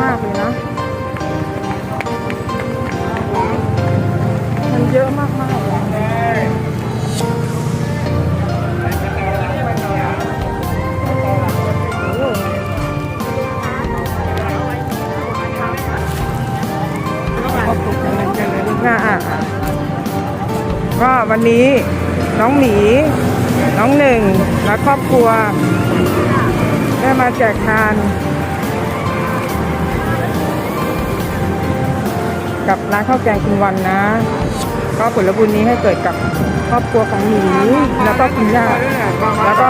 มากเลยนะ มันเยอะมากมากนะอะก็วันนี้น้องหมี น้องหนึ่งและครอบครัว ได้มาแจกทาน กับร้านข้าวแกงคุณวันนะ ก็ผลบุญนี้ให้เกิดกับครอบครัวของหมีแล้วก็คุณย่า แล้วก็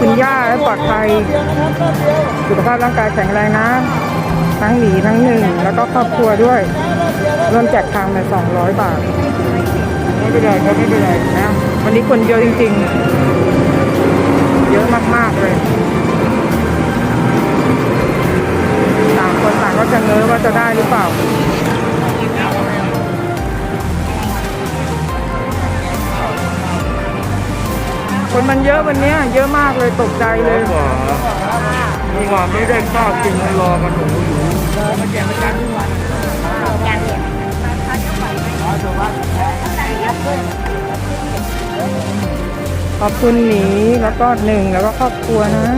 คุณย่าให้ปลอดภัยสุขภาพร่างกายแข็งแรงนะ ทั้งหมีทั้งหนึ่ง แล้วก็ครอบครัวด้วยรวมแจกทางใน200บาท ไม่เป็นไรครับไม่เป็นไรนะ วันนี้คนเยอะจริงๆ เยอะมากๆเลยต่างคนต่างก็จะเง้อว่าจะได้หรือเปล่า คนมันเยอะวันเนี้ยเยอะมากเลยตกใจเลยกว่าเมื่อวานไม่ได้ข้าวกินรอกันโอ้โหอยู่ขอบคุณหมีแล้วก็หนึ่งแล้วก็ครอบครัวนะ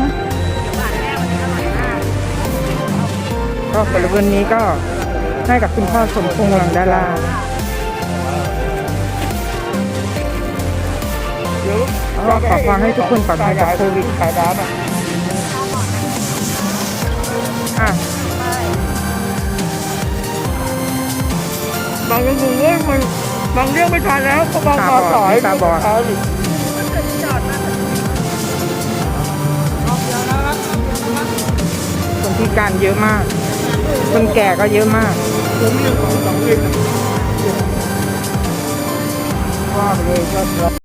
ก็ผลบุญนี้ก็ให้กับคุณพ่อสมพงษ์หลังดารา ก็ขอความให้ทุกคนปลอดภัยจากโควิดขายน้ำอะอะบางเรื่องมันบางเรื่องไม่ทันแล้วเพราะบางตามาบอสายตาบอดเช้าดิคนพิการเยอะมาก คนแก่ก็เยอะมากผมเรื่องของสองเรื่อง